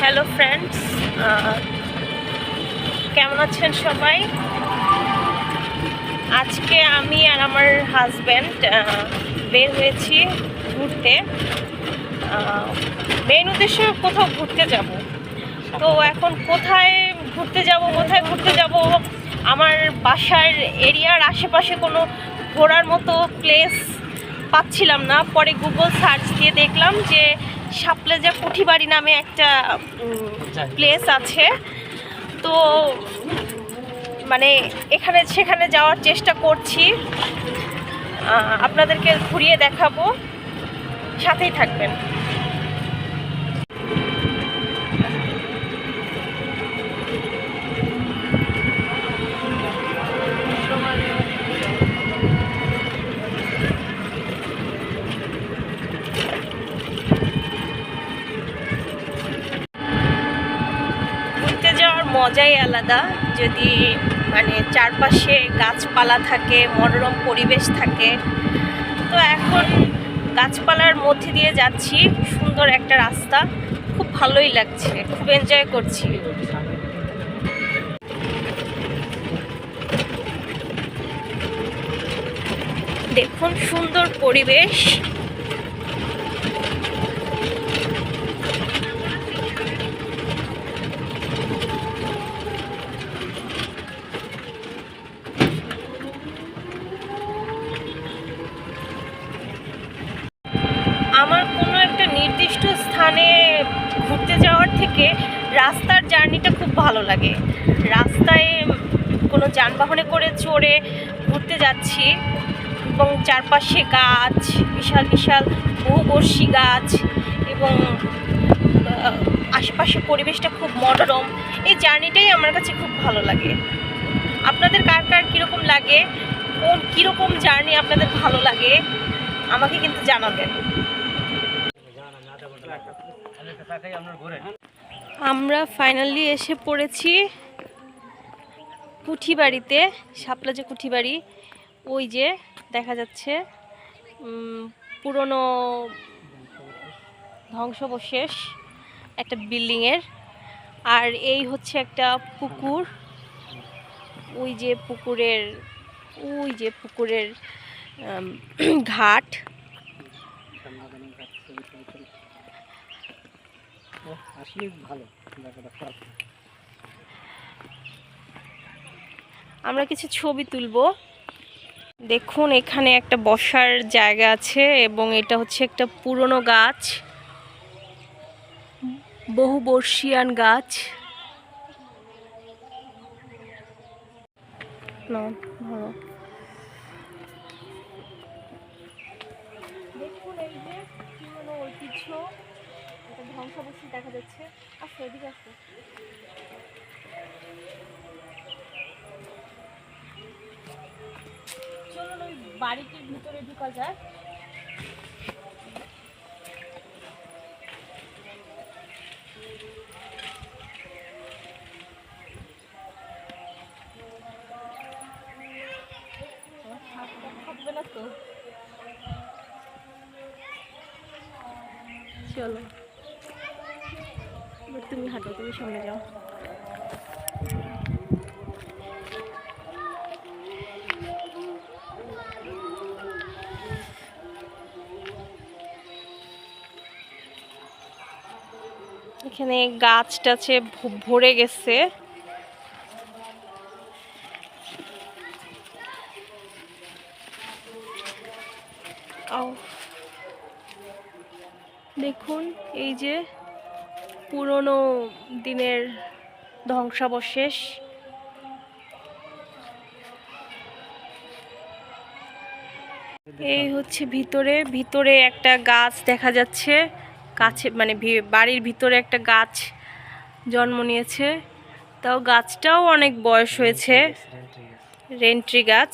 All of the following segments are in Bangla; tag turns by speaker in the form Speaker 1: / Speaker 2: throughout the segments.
Speaker 1: হ্যালো ফ্রেন্ডস কেমন আছেন সবাই? আজকে আমি আর আমার হাজব্যান্ড বের হয়েছি ঘুরতে। মেইন উদ্দেশ্যে কোথাও ঘুরতে যাব। তো এখন কোথায় ঘুরতে যাব, কোথায় ঘুরতে যাব? আমার বাসার এরিয়ার আশেপাশে কোনো ঘোরার মতো প্লেস পাচ্ছিলাম না। পরে গুগল সার্চ দিয়ে দেখলাম যে সাপলেজা কুঠিবাড়ি নামে একটা প্লেস আছে। তো মানে এখানে, সেখানে যাওয়ার চেষ্টা করছি। আপনাদেরকে ঘুরিয়ে দেখাবো। সাথেই থাকবেন ঘুরতে যাওয়ার মজাই আলাদা। যদি মানে চারপাশে গাছপালা থাকে, মনোরম পরিবেশ থাকে, তো এখন গাছপালার মধ্যে দিয়ে যাচ্ছি, সুন্দর একটা রাস্তা। খুব ভালোই লাগছে, খুব এনজয় করছি। দেখুন, সুন্দর পরিবেশ আমার কোনো একটা নির্দিষ্ট স্থানে ঘুরতে যাওয়ার থেকে রাস্তার জার্নিটা খুব ভালো লাগে। রাস্তায় কোনো যানবাহনে করে চড়ে ঘুরতে যাচ্ছি এবং চারপাশে গাছ, বিশাল বিশাল বহুবর্ষী গাছ এবং আশেপাশে পরিবেশটা খুব মনোরম। এই জার্নিটাই আমার কাছে খুব ভালো লাগে। আপনাদের কার কার কীরকম লাগে? কোন কীরকম জার্নি আপনাদের ভালো লাগে? আমাকে কিন্তু জানাবেন। আমরা ফাইনালি এসে পড়েছি কুঠিবাড়িতে শাপলা যে কুঠি বাড়ি ওই যে দেখা যাচ্ছে পুরনো ধ্বংসাবশেষ, একটা বিল্ডিংয়ের আর এই হচ্ছে একটা পুকুর। ওই যে পুকুরের, ওই যে পুকুরের ঘাট।
Speaker 2: আসলে ভালো, জায়গাটা খারাপ
Speaker 1: আমরা কিছু ছবি তুলব। দেখুন, এখানে একটা বসার জায়গা আছে এবং এটা হচ্ছে একটা পুরনো গাছ। বহু বর্ষিয়ান গাছ। দেখা যাচ্ছে। আসো এদিকে আসো। চলুন ওই বাড়িটির ভিতরে ঢুকা যায় চলো। তুমি হাঁটো তুমি সামনে যাও এখানে গাছ টাছে ভরে গেছে। দেখুন এই যে পুরনো দিনের ধ্বংসাবশেষ। এই হচ্ছে ভিতরে। ভিতরে একটা গাছ দেখা যাচ্ছে। কাছে মানে বাড়ির ভিতরে একটা গাছ জন্ম নিয়েছে। তাও গাছটাও অনেক বয়স হয়েছে। রেন্ট্রি গাছ।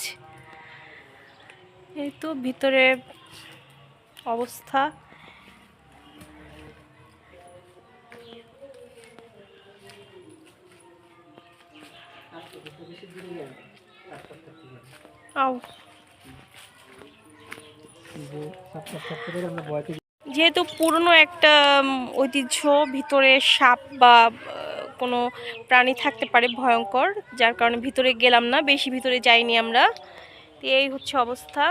Speaker 1: এই তো ভিতরে অবস্থা। যেহেতু পুরনো একটা ঐতিহ্য ভিতরে সাপ বা কোনো প্রাণী থাকতে পারে ভয়ঙ্কর যার কারণে ভিতরে গেলাম না বেশি ভিতরে যাইনি আমরা। এই হচ্ছে অবস্থা।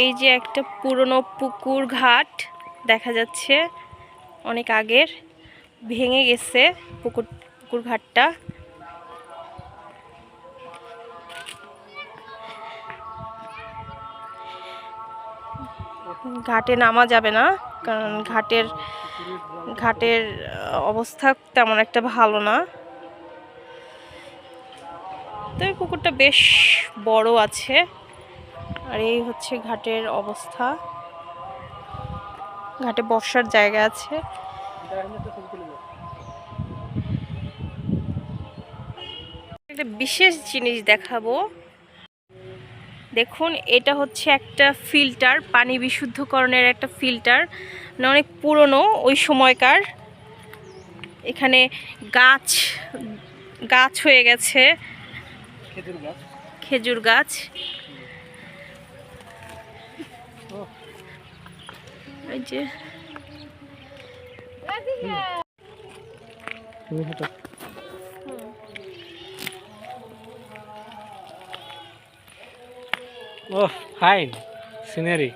Speaker 1: এই যে একটা পুরনো পুকুর ঘাট দেখা যাচ্ছে অনেক আগের ভেঙে গেছে পুকুর পুকুর ঘাটটা। ঘাটে নামা যাবে না, কারণ ঘাটের ঘাটের অবস্থা তেমন একটা ভালো না। তবে পুকুরটা বেশ বড় আছে, আর এই হচ্ছে ঘাটের অবস্থা। ঘাটে বসার জায়গা আছে
Speaker 2: এটা এখানে একটা
Speaker 1: বিশেষ জিনিস দেখাবো। দেখুন এটা হচ্ছে একটা ফিল্টার পানি বিশুদ্ধকরণের একটা ফিল্টার। মানে অনেক পুরনো ওই সময়কার। এখানে গাছ গাছ হয়ে গেছে।
Speaker 2: খেজুর গাছ।
Speaker 1: খেজুর গাছ। এই যে
Speaker 2: তুমি হাঁটো ও ফাইন সিনারি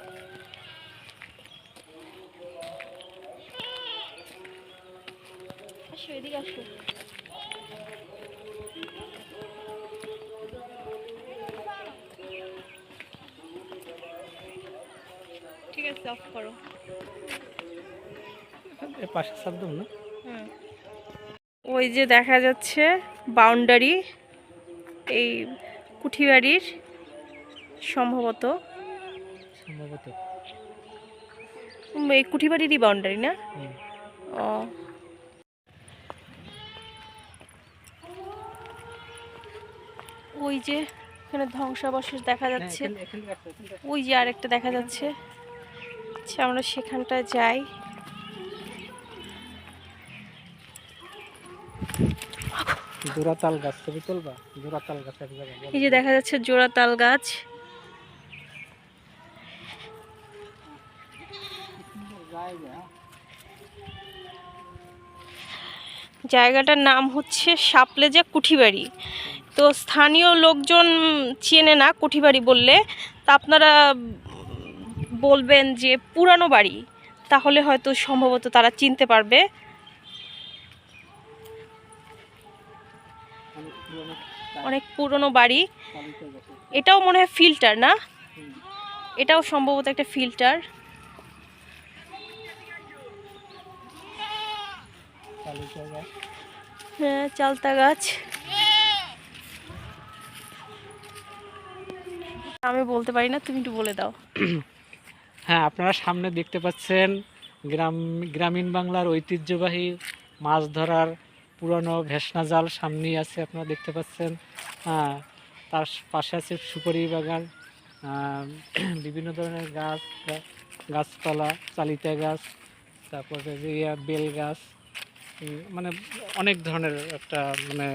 Speaker 1: ঠিক আছে অফ করো।
Speaker 2: পাশে না?
Speaker 1: ওই যে দেখা যাচ্ছে বাউন্ডারি এই কুঠিবাড়ির সম্ভবত।
Speaker 2: সম্ভবত।
Speaker 1: এই কুঠিবাড়িরই বাউন্ডারি না? ও। ওই যে এখানে ধ্বংসাবশেষ দেখা
Speaker 2: হ্যাঁ,
Speaker 1: যাচ্ছে। ওই যে আরেকটা দেখা যাচ্ছে। আচ্ছা আমরা সেখানটায় যাই।
Speaker 2: জোড়াতাল গাছ ছবি তুলবা? জোড়া তাল গাছ
Speaker 1: এই যে দেখা যাচ্ছে জোড়াতাল গাছ। জায়গাটার নাম হচ্ছে সাপলেজা কুঠিবাড়ি। তো স্থানীয় লোকজন চেনে না কুঠিবাড়ি বললে। তা আপনারা বলবেন যে পুরানো বাড়ি। তাহলে হয়তো সম্ভবত তারা চিনতে পারবে।
Speaker 2: অনেক পুরোনো
Speaker 1: বাড়ি। এটাও মনে হয় ফিল্টার না? এটাও সম্ভবত একটা ফিল্টার
Speaker 2: চালিত গাছ
Speaker 1: হ্যাঁ চালতা গাছ। আমি বলতে পারি না তুমি একটু বলে দাও।
Speaker 2: হ্যাঁ আপনারা সামনে দেখতে পাচ্ছেন গ্রাম গ্রামীণ বাংলার ঐতিহ্যবাহী মাছ ধরার পুরনো ভেসনা জাল সামনেই আছে আপনারা দেখতে পাচ্ছেন। হ্যাঁ তার পাশে আছে সুপারি বাগান বিভিন্ন ধরনের গাছ গাছপালা চালিতা গাছ তারপরে ইয়া বেল গাছ। মানে অনেক ধরনের একটা মানে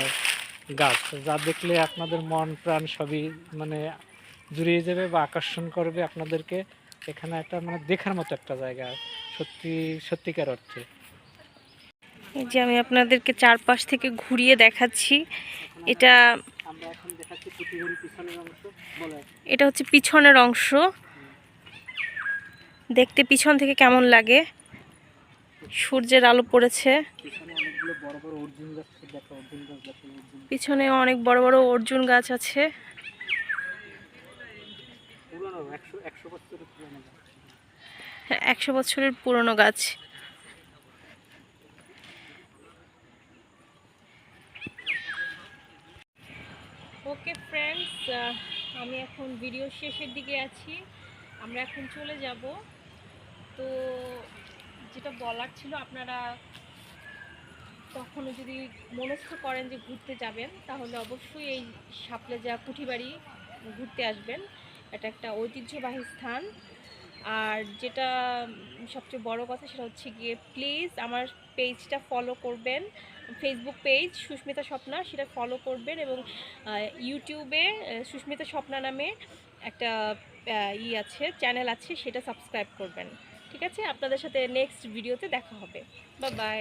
Speaker 2: গাছ। যা দেখলে আপনাদের মন প্রাণ সবই মানে জুড়িয়ে যাবে বা আকর্ষণ করবে আপনাদেরকে। এখানে একটা মানে দেখার মতো একটা জায়গা, সত্যি, সত্যিকার অর্থে।
Speaker 1: এই যে আমি আপনাদেরকে চারপাশ থেকে ঘুরিয়ে দেখাচ্ছি, এটা এটা হচ্ছে পিছনের অংশ। দেখতে পিছন থেকে কেমন লাগে? সূর্যের আলো পড়েছে।
Speaker 2: পিছনে অনেকগুলো বড় বড় অর্জুন গাছ দেখো অর্জুন গাছ দেখো অর্জুন
Speaker 1: পিছনে অনেক বড় বড় অর্জুন গাছ আছে।
Speaker 2: পুরনো একশো বছরের পুরনো গাছ।
Speaker 1: হ্যাঁ, একশো বছরের পুরনো গাছ। ওকে ফ্রেন্ডস আমি এখন ভিডিও শেষের দিকে আছি। আমরা এখন চলে যাব। তো যেটা বলার ছিল, আপনারা কখনো যদি মনস্থ করেন যে ঘুরতে যাবেন, তাহলে অবশ্যই এই সাপলেজা কুঠিবাড়ি ঘুরতে আসবেন। এটা একটা ঐতিহ্যবাহী স্থান। আর যেটা সবচেয়ে বড় কথা সেটা হচ্ছে গিয়ে প্লিজ আমার পেজটা ফলো করবেন। ফেসবুক পেজ সুস্মিতা স্বপ্না, সেটা ফলো করবেন এবং ইউটিউবে সুস্মিতা স্বপ্না নামে একটা ই আছে চ্যানেল আছে, সেটা সাবস্ক্রাইব করবেন। ঠিক আছে? আপনাদের সাথে নেক্সট ভিডিওতে দেখা হবে। বা বাই